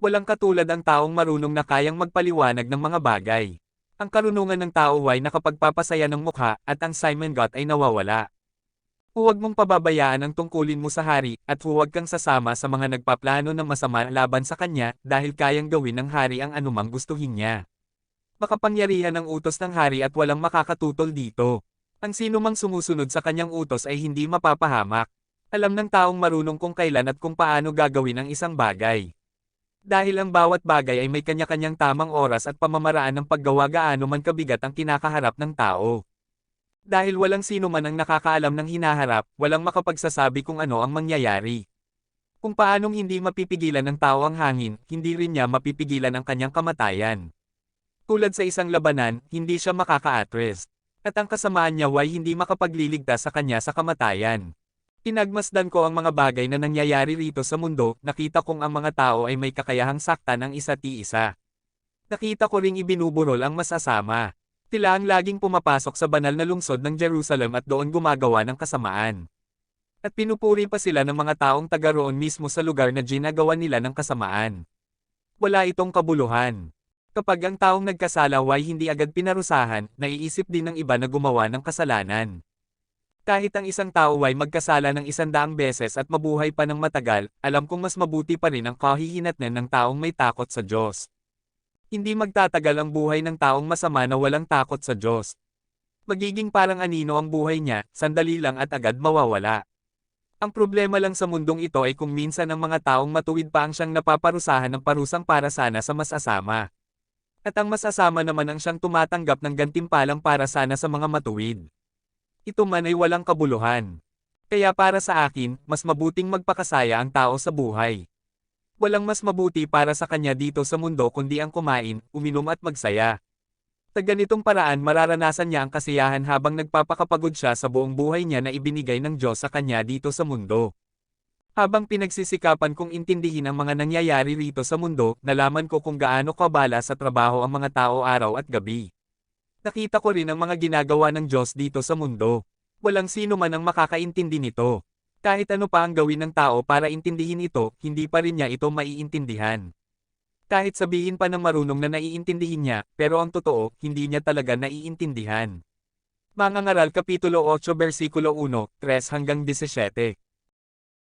Walang katulad ang taong marunong na kayang magpaliwanag ng mga bagay. Ang karunungan ng tao ay nakapagpapasaya ng mukha at ang Simon God ay nawawala. Huwag mong pababayaan ang tungkulin mo sa hari at huwag kang sasama sa mga nagpaplano ng masama laban sa kanya dahil kayang gawin ng hari ang anumang gustuhin niya. Makapangyarihan ang utos ng hari at walang makakatutol dito. Ang sino mang sumusunod sa kanyang utos ay hindi mapapahamak. Alam ng taong marunong kung kailan at kung paano gagawin ang isang bagay. Dahil ang bawat bagay ay may kanya-kanyang tamang oras at pamamaraan ng paggawa gaano man kabigat ang kinakaharap ng tao. Dahil walang sino man ang nakakaalam ng hinaharap, walang makapagsasabi kung ano ang mangyayari. Kung paanong hindi mapipigilan ng tao ang hangin, hindi rin niya mapipigilan ang kanyang kamatayan. Tulad sa isang labanan, hindi siya makaka-atres. At ang kasamaan niya ay hindi makapagliligtas sa kanya sa kamatayan. Pinagmasdan ko ang mga bagay na nangyayari rito sa mundo, nakita kong ang mga tao ay may kakayahang saktan ang isa't iisa. Nakita ko ring ibinuburol ang masasama. Tila ang laging pumapasok sa banal na lungsod ng Jerusalem at doon gumagawa ng kasamaan. At pinupuri pa sila ng mga taong taga roon mismo sa lugar na ginagawa nila ng kasamaan. Wala itong kabuluhan. Kapag ang taong nagkasala ay hindi agad pinarusahan, naiisip din ng iba na gumawa ng kasalanan. Kahit ang isang tao ay magkasala ng isandaang beses at mabuhay pa ng matagal, alam kong mas mabuti pa rin ang kahihinatnan ng taong may takot sa Diyos. Hindi magtatagal ang buhay ng taong masama na walang takot sa Diyos. Magiging parang anino ang buhay niya, sandali lang at agad mawawala. Ang problema lang sa mundong ito ay kung minsan ang mga taong matuwid pa ang siyang napaparusahan ng parusang para sana sa masasama. At ang masasama naman ang siyang tumatanggap ng gantimpalang para sana sa mga matuwid. Ito man ay walang kabuluhan. Kaya para sa akin, mas mabuting magpakasaya ang tao sa buhay. Walang mas mabuti para sa kanya dito sa mundo kundi ang kumain, uminom at magsaya. Sa ganitong paraan mararanasan niya ang kasiyahan habang nagpapakapagod siya sa buong buhay niya na ibinigay ng Diyos sa kanya dito sa mundo. Habang pinagsisikapan kong intindihin ang mga nangyayari rito sa mundo, nalaman ko kung gaano kabala sa trabaho ang mga tao araw at gabi. Nakita ko rin ang mga ginagawa ng Diyos dito sa mundo. Walang sino man ang makakaintindi nito. Kahit ano pa ang gawin ng tao para intindihin ito, hindi pa rin niya ito maiintindihan. Kahit sabihin pa ng marunong na naiintindihin niya, pero ang totoo, hindi niya talaga naiintindihan. Mga ngaral Kapitulo 8 versikulo 1, 3 hanggang 17